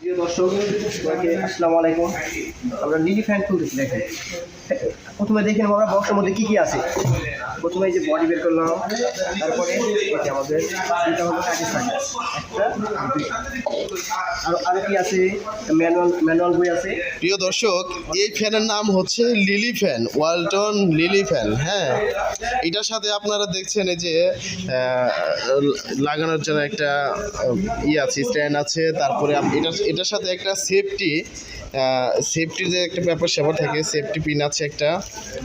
দর্শক আসসালামু আলাইকুম। আমরা লিলি ফ্যান খুলতেছি দেখেন। প্রথমে দেখে নেব আমরা বক্সের মধ্যে কী কী আছে। প্রথমে যে বডি বের করলাম তারপরে এই আমাদের এটা হলো আর আর কি আছে? ম্যানুয়াল ম্যানুয়াল বই আছে। প্রিয় দর্শক এই ফ্যানের নাম হচ্ছে Lily fan Walton Lily fan হ্যাঁ। এটার সাথে আপনারা দেখছেন এই যে লাগানোর জন্য একটা আহ, ই আছে স্ট্যান্ড আছে তারপরে এটার এটার সাথে একটা সেফটি সেফটির যে একটা ব্যাপার স্যাপার থাকে সেফটি পিন আছে। একটা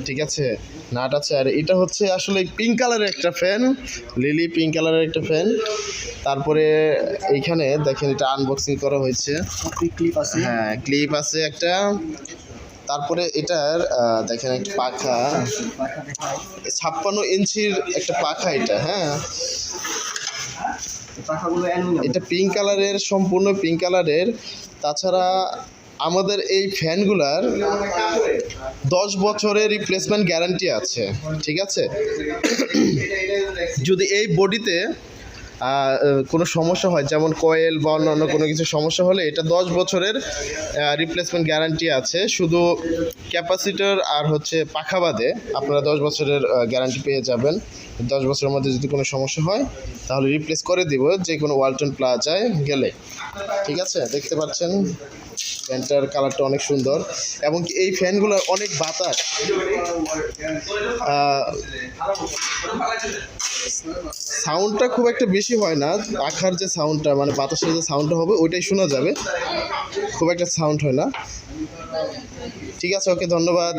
ঠিক আছে? নাট আছে আর এটা হচ্ছে আসলে পিঙ্ক কালারের একটা ফ্যান লিলি পিঙ্ক কালারের একটা ফ্যান তারপরে এইখানে দেখেন এটা আনবক্সিং করা হয়েছে। ক্লিপ আছে। হ্যাঁ ক্লিপ আছে একটা। তারপরে এটার দেখেন একটা পাখা। ছাপ্পান্ন ইঞ্চির একটা পাখা এটা হ্যাঁ। এটা পিঙ্ক কালারের সম্পূর্ণ পিঙ্ক কালারের তাছাড়া আমাদের এই ফ্যানগুলার দশ বছরের রিপ্লেসমেন্ট গ্যারান্টি আছে, ঠিক আছে? যদি এই বডিতে কোনো সমস্যা হয়, যেমন কয়েল বা অন্যান্য কোনো কিছু সমস্যা হলে এটা দশ বছরের রিপ্লেসমেন্ট গ্যারান্টি আছে। শুধু ক্যাপাসিটর আর হচ্ছে পাখা বাদে আপনারা দশ বছরের গ্যারান্টি পেয়ে যাবেন। দশ বছরের মধ্যে যদি কোনো সমস্যা হয়, তাহলে রিপ্লেস করে দিব। যে কোনো ওয়ালটন প্লাজায় গেলে। ঠিক আছে? দেখতে পাচ্ছেন? ফ্যানটার কালারটা অনেক সুন্দর এবং এই ফ্যানগুলোর অনেক বাতাস। সাউন্ডটা খুব একটা বেশি হয় না, আখার যে সাউন্ডটা মানে বাতাসের যে সাউন্ডটা হবে ওইটাই শোনা যাবে। খুব একটা সাউন্ড হয় না। ঠিক আছে, ওকে, ধন্যবাদ।